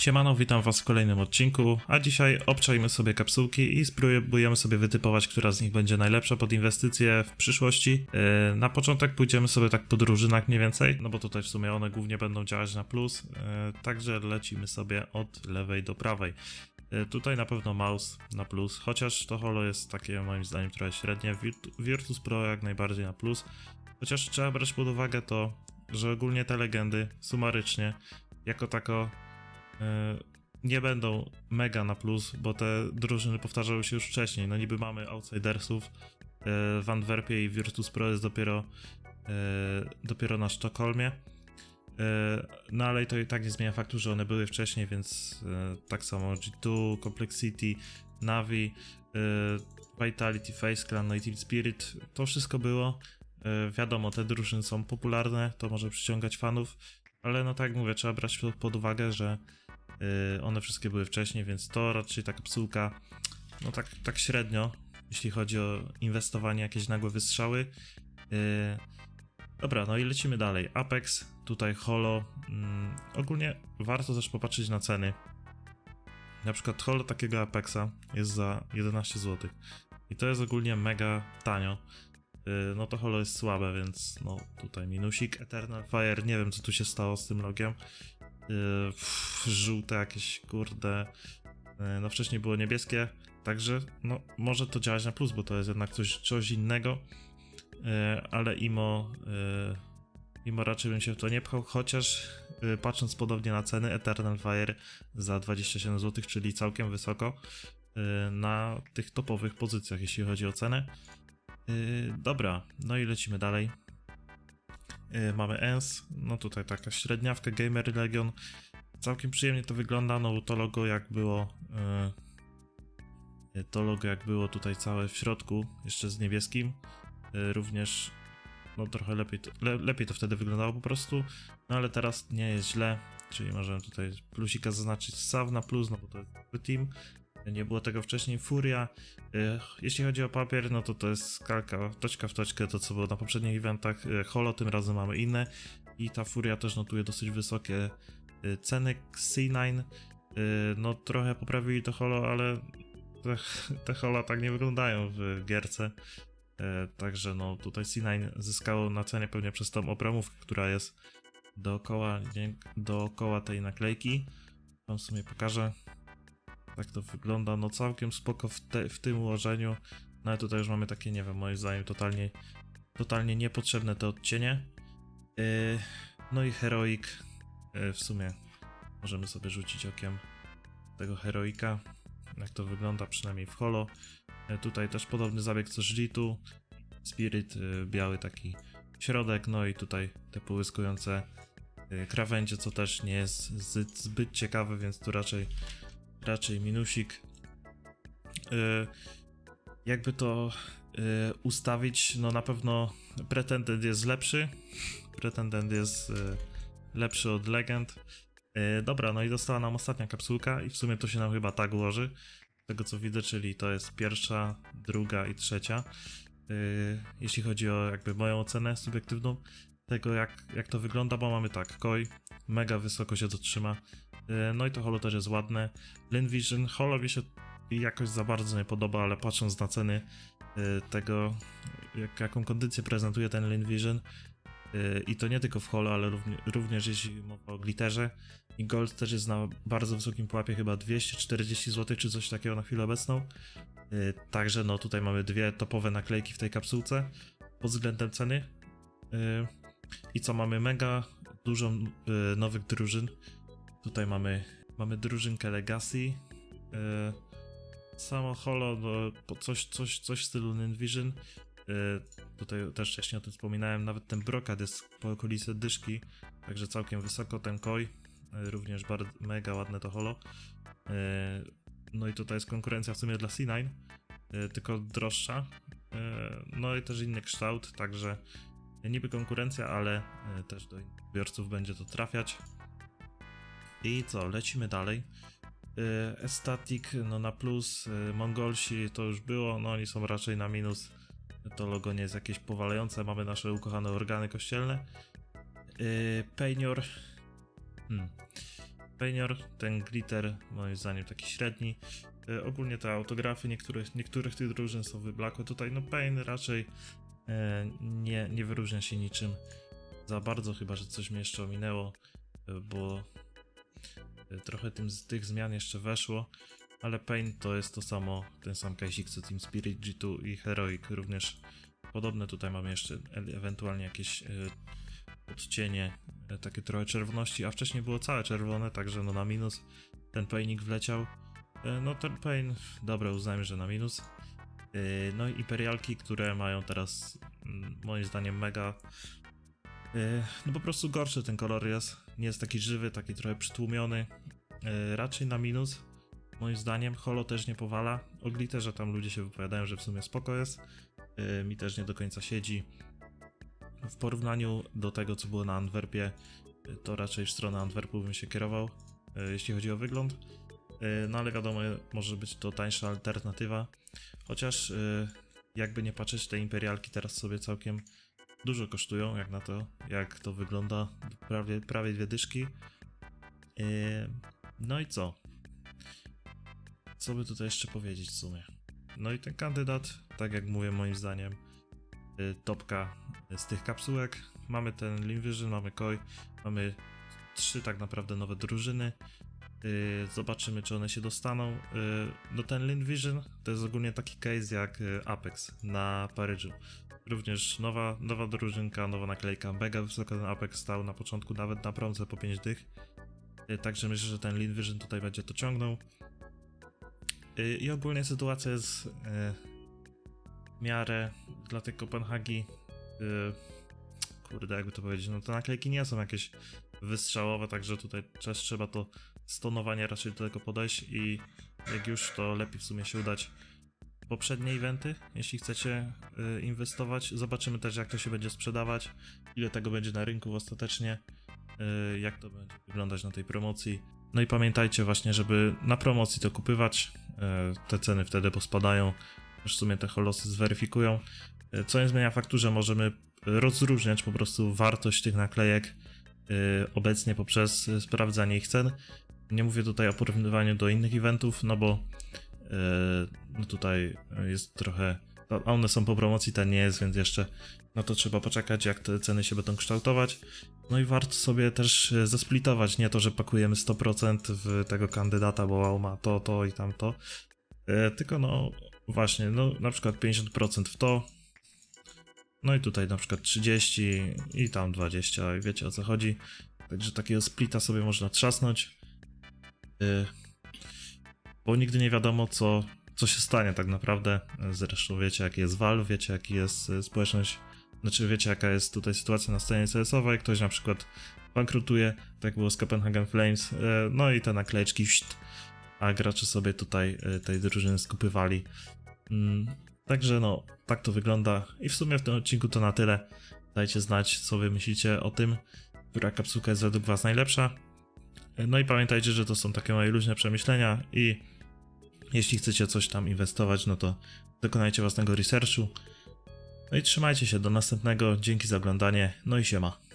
Siemano, witam was w kolejnym odcinku, a dzisiaj obczajmy sobie kapsułki i spróbujemy sobie wytypować, która z nich będzie najlepsza pod inwestycje w przyszłości. Yy, na początek pójdziemy sobie tak po drużynach mniej więcej, no bo tutaj w sumie one głównie będą działać na plus, yy, także lecimy sobie od lewej do prawej. Yy, tutaj na pewno mouse na plus, chociaż to holo jest takie moim zdaniem trochę średnie, Virtu- Virtus Pro jak najbardziej na plus, chociaż trzeba brać pod uwagę to, że ogólnie te legendy sumarycznie jako tako nie będą mega na plus, bo te drużyny powtarzały się już wcześniej. No niby mamy outsidersów e, w Antwerpie i Virtus Pro jest dopiero, e, dopiero na Sztokholmie. E, No ale to i tak nie zmienia faktu, że one były wcześniej, więc e, tak samo G2, Complexity, Navi, e, Vitality, Face Clan, no i Team Spirit, to wszystko było. E, Wiadomo, te drużyny są popularne, to może przyciągać fanów, ale no tak jak mówię, trzeba brać pod- uwagę, że one wszystkie były wcześniej, więc to raczej ta kapsułka, no tak, tak średnio, jeśli chodzi o inwestowanie, jakieś nagłe wystrzały. Y, dobra, no i lecimy dalej. Apex, tutaj Holo. Mm, ogólnie warto też popatrzeć na ceny. Na przykład Holo takiego Apexa jest za 11 zł. I to jest ogólnie mega tanio. Y, No to holo jest słabe, więc no tutaj minusik. Eternal Fire, nie wiem co tu się stało z tym logiem. Yy, pff, żółte jakieś, kurde. Yy, No wcześniej było niebieskie, także no może to działać na plus, bo to jest jednak coś, coś innego. Yy, Ale imo, imo raczej bym się w to nie pchał, chociaż patrząc podobnie na ceny, Eternal Fire za 27 zł, czyli całkiem wysoko na tych topowych pozycjach, jeśli chodzi o cenę. Dobra, no i lecimy dalej. Yy, mamy ENS, no tutaj taka średniawka Gamer Legion. Całkiem przyjemnie to wygląda, no bo to logo jak było. Yy, to logo jak było tutaj całe w środku, jeszcze z niebieskim. Yy, również, no trochę lepiej le, lepiej to wtedy wyglądało po prostu. No ale teraz nie jest źle, czyli możemy tutaj plusika zaznaczyć Sav na plus, no bo to jest team. Nie było tego wcześniej. Furia, E, Jeśli chodzi o papier, no to to jest kalka, toczka w toczkę, to co było na poprzednich eventach. E, Holo tym razem mamy inne i ta Furia też notuje dosyć wysokie e, ceny. C9, e, no trochę poprawili to Holo, ale te, te Holo tak nie wyglądają w gierce. Także no tutaj C9 zyskało na cenie pewnie przez tą opramówkę, która jest dookoła, dookoła tej naklejki. Wam w sumie pokażę. Tak to wygląda, no całkiem spoko w, te, w tym ułożeniu. No ale tutaj już mamy takie, nie wiem, moim zdaniem totalnie, totalnie niepotrzebne te odcienie. Yy, no i Heroic, yy, w sumie możemy sobie rzucić okiem tego Heroika, jak to wygląda przynajmniej w holo. Yy, tutaj też podobny zabieg co Żlitu, Spirit, yy, biały taki środek, no i tutaj te połyskujące yy, krawędzie, co też nie jest zbyt ciekawe, więc tu raczej raczej minusik. Yy, jakby to yy, ustawić, no na pewno Pretendent jest lepszy. Pretendent jest yy, lepszy od Legend. Dobra, no i dostała nam ostatnia kapsułka i w sumie to się nam chyba tak ułoży. Tego co widzę, czyli to jest pierwsza, druga i trzecia. Jeśli chodzi o jakby moją ocenę subiektywną tego jak, jak to wygląda, bo mamy tak, Koi, mega wysoko się to trzyma. Yy, no i to holo też jest ładne. Vision Holo mi się jakoś za bardzo nie podoba, ale patrząc na ceny y, tego, jak, jaką kondycję prezentuje ten Vision y, i to nie tylko w Holo, ale równie, również jeśli mowa o glitterze i Gold też jest na bardzo wysokim pułapie, chyba 240 zł czy coś takiego na chwilę obecną. Także no tutaj mamy dwie topowe naklejki w tej kapsułce pod względem ceny. I co mamy mega dużo nowych drużyn. Tutaj mamy Mamy drużynkę Legacy. Yy, samo Holo, no, coś, coś, coś w stylu Ninvision. Yy, tutaj też wcześniej o tym wspominałem, nawet ten brokat jest po okolicy dyszki, także całkiem wysoko ten koi. Yy, również bardzo mega ładne to Holo. Yy, no i tutaj jest konkurencja w sumie dla C9, yy, tylko droższa. Yy, no i też inny kształt, także niby konkurencja, ale też do odbiorców będzie to trafiać. I co, lecimy dalej. Y, Estatic, no na plus, y, Mongolsi to już było, no oni są raczej na minus. To logo nie jest jakieś powalające, mamy nasze ukochane organy kościelne. Y, Pejnior. Hmm. Painior, ten glitter moim zdaniem taki średni. Ogólnie te autografy niektórych, niektórych tych drużyn są wyblakłe. Tutaj no Pain raczej nie, nie wyróżnia się niczym za bardzo, chyba że coś mnie jeszcze ominęło, bo trochę tym, tych zmian jeszcze weszło. Ale Pain to jest to samo, ten sam kazik co Team Spirit, G2 i Heroic również podobne. Tutaj mamy jeszcze ewentualnie jakieś e, odcienie, e, takie trochę czerwoności, a wcześniej było całe czerwone, także no na minus ten Painik wleciał. E, No ten Pain, dobra, uznajmy, że na minus. No i Imperialki, które mają teraz moim zdaniem mega no po prostu gorszy ten kolor jest. Nie jest taki żywy, taki trochę przytłumiony. E, Raczej na minus. Moim zdaniem Holo też nie powala. O glitterze tam ludzie się wypowiadają, że w sumie spoko jest. E, Mi też nie do końca siedzi. W porównaniu do tego, co było na Antwerpie, e, to raczej w stronę Antwerpu bym się kierował, e, jeśli chodzi o wygląd. E, No ale wiadomo, może być to tańsza alternatywa. Chociaż e, jakby nie patrzeć, te imperialki teraz sobie całkiem dużo kosztują, jak na to, jak to wygląda. Prawie, prawie dwie dyszki. E, No i co? Co by tutaj jeszcze powiedzieć w sumie? No i ten kandydat, tak jak mówię, moim zdaniem, y, topka z tych kapsułek. Mamy ten Lean Vision, mamy Koi, mamy trzy tak naprawdę nowe drużyny. Y, Zobaczymy, czy one się dostaną. Y, No ten Lean Vision to jest ogólnie taki case jak y, Apex na Paryżu. Również nowa, nowa drużynka, nowa naklejka. Mega wysoko ten Apex stał na początku, nawet na promce po 5 dych. Także myślę, że ten Lean Vision tutaj będzie to ciągnął. I ogólnie sytuacja jest w miarę dla tej Kopenhagi. Kurde, jakby to powiedzieć, no te naklejki nie są jakieś wystrzałowe, także tutaj też trzeba to stonowanie raczej do tego podejść i jak już to lepiej w sumie się udać poprzednie eventy, jeśli chcecie y, inwestować. Zobaczymy też jak to się będzie sprzedawać, ile tego będzie na rynku ostatecznie, y, jak to będzie wyglądać na tej promocji. No i pamiętajcie właśnie, żeby na promocji to kupywać, y, te ceny wtedy pospadają, już w sumie te holosy zweryfikują. Co nie zmienia faktu, że możemy rozróżniać po prostu wartość tych naklejek obecnie poprzez sprawdzanie ich cen. Nie mówię tutaj o porównywaniu do innych eventów, no bo y, no tutaj jest trochę. A one są po promocji, ten nie jest, więc jeszcze no to trzeba poczekać, jak te ceny się będą kształtować. No i warto sobie też y, zesplitować, nie to, że pakujemy 100% w tego kandydata, bo ma to, to i tamto. Y, Tylko no właśnie, no na przykład 50% w to, no i tutaj na przykład 30 i tam 20, i wiecie o co chodzi. Także takiego splita sobie można trzasnąć. Yy, bo nigdy nie wiadomo, co, co się stanie tak naprawdę. Zresztą wiecie, jaki jest Valve, wiecie, jaki jest y, społeczność. Znaczy, wiecie, jaka jest tutaj sytuacja na scenie CS-owej. Ktoś na przykład bankrutuje, tak było z Copenhagen Flames. Yy, no i te naklejeczki, a gracze sobie tutaj y, tej drużyny skupywali. Mm, Także no, tak to wygląda. I w sumie w tym odcinku to na tyle. Dajcie znać, co wy myślicie o tym, która kapsułka jest według was najlepsza. No i pamiętajcie, że to są takie moje luźne przemyślenia i jeśli chcecie coś tam inwestować, no to dokonajcie własnego researchu. No i trzymajcie się, do następnego. Dzięki za oglądanie, no i siema.